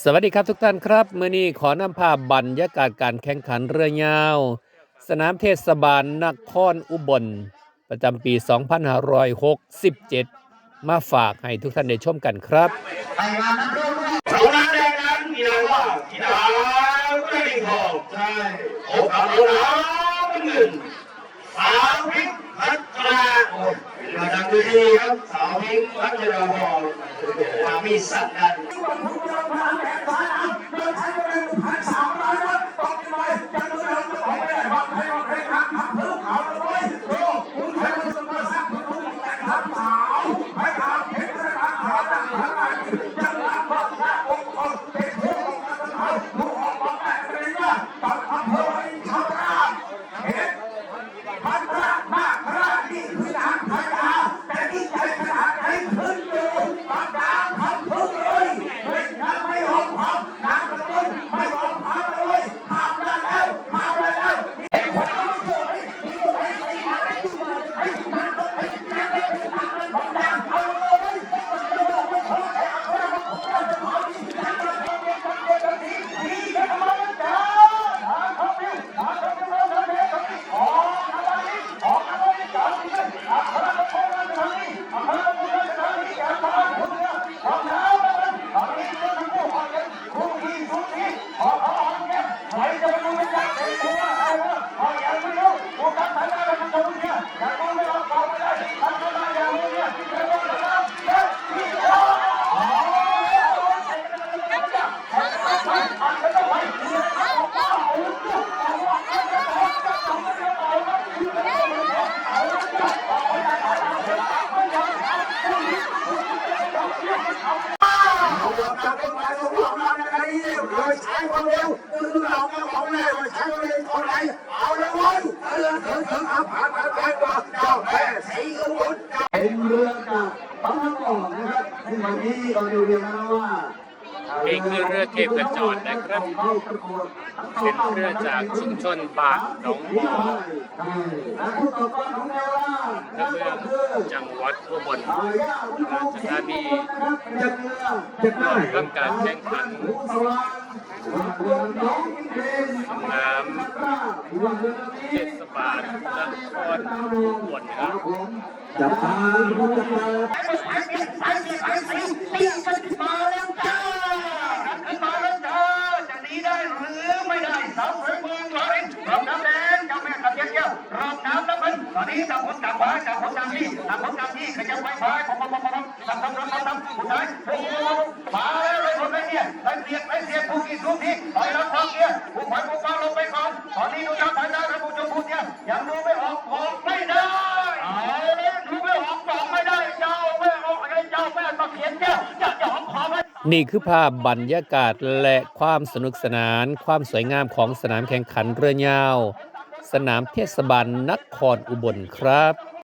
สวัสดีครับทุกท่านครับเมื่อนี้ขอนำภาพบรรยากาศการแข่งขันเรือยาว สนามเทศบาลนครอุบล ประจำปี 2567 มาฝากให้ทุกท่านได้ชมกันครับสาวพิพัฒนาดังดีครับสาวพิกพัชราพรมามีสัตว์กัน ความเร็วคือเราก็ของแม่โดยใช้เร็วคนไหนเอาเลยวันเรือถึงถึงอาผ่าผานผ่านมาเจ้าแม่สีอุบลเป็นเรือจากปั๊มน้ำออนนะครับซึ่งวันนี้เราดูเรียนมาว่านี่คือเรือเทพกระจรนะครับเข้าประกวดเป็นเรือจากชุมชนบาทหนองบัวและผู้ต่อเราว่าอำเภอเมืองจังหวัดอุบลอาญาผู้กองสีนะครับจะเรือจะได้เรื่องการแข่งขัน นเรือน้องเพลงสนาทศบาลนครอุบลนะครับจับตาดูจับตามาแล้วจ้าขึ้นมาแล้วจ้าจะหนีได้หรือไม่ได้สาวสวยเมืองเลอรินรอบน้ำแดงเจ้าแม่ตะเกียบเกี้ยวรอบน้ำ ตอนนี้ต่างคนต่างฟ้าต่างคนต่างที่ต่างคนต่างที่ขยับไปไปพอพอพอพอทำทำทำทำทำสุดท้ายโอ้โหมาแล้วเลยคนไม่เนี่ยไปเสียบไปเสียผู้กี่ทุกทีไปรับทองเนี่ยผู้ขวัญผู้ฟังลงไปก่อนตอนนี้ดูยอดสายตาครับผู้ชมผู้เนี่ยยังดูไม่ออกออกไม่ได้เอาเลยดูไม่ออกออกไม่ได้เจ้าแม่ออกอะไรเจ้าแม่ตะเคียนแก้วจะจะออกขอไหมนี่คือภาพบรรยากาศและความสนุกสนาน ความสวยงามของสนามแข่งขันเรือยาว สนามเทศบาลนครอุบลครับ